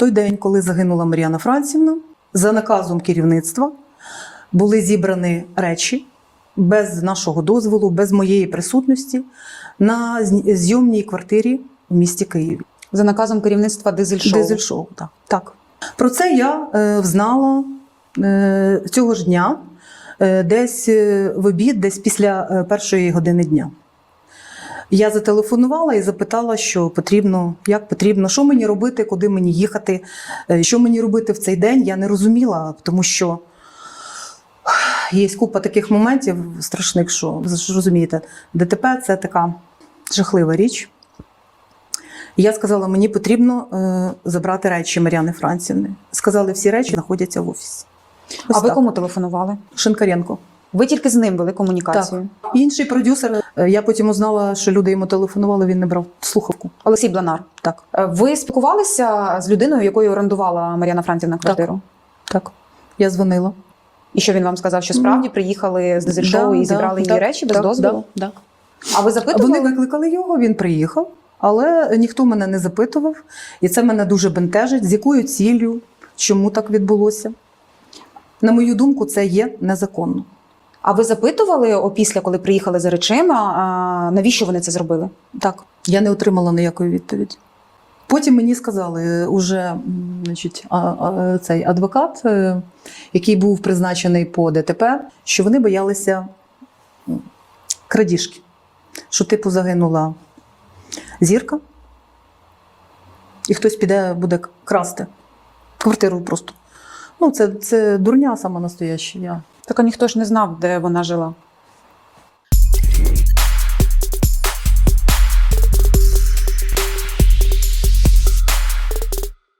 той день, коли загинула Мар'яна Францівна, за наказом керівництва були зібрані речі без нашого дозволу, без моєї присутності на зйомній квартирі в місті Києві. За наказом керівництва дизель-шоу. Дизель-шоу, так. так. Про це я е, взнала е, цього ж дня, е, десь е, в обід, десь після е, першої години дня. Я зателефонувала і запитала, що потрібно, як потрібно, що мені робити, куди мені їхати, е, що мені робити в цей день. Я не розуміла, тому що є купа таких моментів страшних, що ви ж розумієте, ДТП це така жахлива річ. Я сказала, мені потрібно е, забрати речі Мар'яни Францівни. Сказали, всі речі знаходяться в офісі. Ось А ви так. кому телефонували? Шинкаренко. Ви тільки з ним вели комунікацію. Інший продюсер, е, я потім узнала, що люди йому телефонували, він не брав слухавку. Олексій Бланар. Так, Е, Ви спілкувалися з людиною, якою орендувала Мар'яна Францівна квартиру? так. Я дзвонила. І що він вам сказав, що справді приїхали з дизель-шоу Да, і да, зібрали її так, речі без так, дозволу? да, так. А ви запитували? Вони викликали його, він приїхав, але ніхто мене не запитував. І це мене дуже бентежить. З якою ціллю, чому так відбулося? На мою думку, це є незаконно. А ви запитували опісля, коли приїхали за речима, навіщо вони це зробили? Так, я не отримала ніякої відповіді. Потім мені сказали, е, уже значить, а, а, цей адвокат, е, який був призначений по ДТП, що вони боялися крадіжки. Що, типу, загинула зірка, і хтось піде, буде красти квартиру просто. Ну, це, це дурня сама настояща. Так а ніхто ж не знав, де вона жила.